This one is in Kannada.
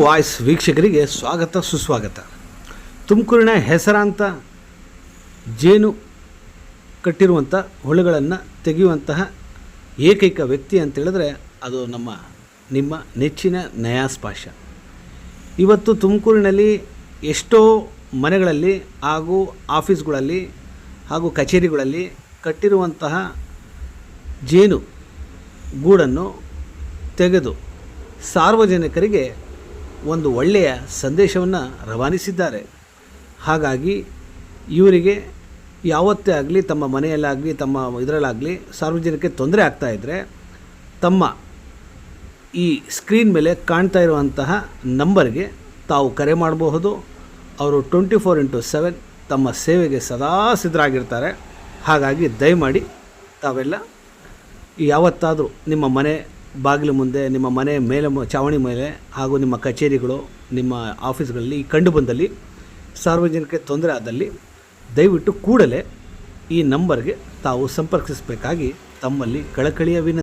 ವಾಯ್ಸ್ ವೀಕ್ಷಕರಿಗೆ ಸ್ವಾಗತ, ಸುಸ್ವಾಗತ. ತುಮಕೂರಿನ ಹೆಸರಾಂತ ಜೇನು ಕಟ್ಟಿರುವಂಥ ಹುಳುಗಳನ್ನು ತೆಗೆಯುವಂತಹ ಏಕೈಕ ವ್ಯಕ್ತಿ ಅಂತ ಹೇಳಿದ್ರೆ ಅದು ನಮ್ಮ, ನಿಮ್ಮ ನೆಚ್ಚಿನ ನಯಾಸ್ಪಾಶ. ಇವತ್ತು ತುಮಕೂರಿನಲ್ಲಿ ಎಷ್ಟೋ ಮನೆಗಳಲ್ಲಿ ಹಾಗೂ ಆಫೀಸ್ಗಳಲ್ಲಿ ಹಾಗೂ ಕಚೇರಿಗಳಲ್ಲಿ ಕಟ್ಟಿರುವಂತಹ ಜೇನು ಗೂಡನ್ನು ತೆಗೆದು ಸಾರ್ವಜನಿಕರಿಗೆ ಒಂದು ಒಳ್ಳೆಯ ಸಂದೇಶವನ್ನು ರವಾನಿಸಿದ್ದಾರೆ. ಹಾಗಾಗಿ ಇವರಿಗೆ ಯಾವತ್ತೇ ಆಗಲಿ, ತಮ್ಮ ಮನೆಯಲ್ಲಾಗಲಿ, ತಮ್ಮ ಇದರಲ್ಲಾಗಲಿ ಸಾರ್ವಜನಿಕರಿಗೆ ತೊಂದರೆ ಆಗ್ತಾಯಿದ್ರೆ ತಮ್ಮ ಈ ಸ್ಕ್ರೀನ್ ಮೇಲೆ ಕಾಣ್ತಾ ಇರುವಂತಹ ನಂಬರ್ಗೆ ತಾವು ಕರೆ ಮಾಡಬಹುದು. ಅವರು ಟ್ವೆಂಟಿ ಫೋರ್ ಇಂಟು ಸೆವೆನ್ ತಮ್ಮ ಸೇವೆಗೆ ಸದಾ ಸಿದ್ಧರಾಗಿರ್ತಾರೆ. ಹಾಗಾಗಿ ದಯಮಾಡಿ ತಾವೆಲ್ಲ ಯಾವತ್ತಾದರೂ ನಿಮ್ಮ ಮನೆ ಬಾಗಿಲು ಮುಂದೆ ನಿಮ್ಮ ಮನೆ ಮೇಲೆ ಚಾವಣಿ ಮೇಲೆ ಹಾಗೂ ನಿಮ್ಮ ಕಚೇರಿಗಳು, ನಿಮ್ಮ ಆಫೀಸ್ಗಳಲ್ಲಿ ಕಂಡು ಬಂದಲ್ಲಿ ಸಾರ್ವಜನಿಕ ತೊಂದರೆ ಆದಲ್ಲಿ ದಯವಿಟ್ಟು ಕೂಡಲೇ ಈ ನಂಬರ್ಗೆ ತಾವು ಸಂಪರ್ಕಿಸಬೇಕಾಗಿ ತಮ್ಮಲ್ಲಿ ಕಳಕಳಿಯ ವಿನಂತಿ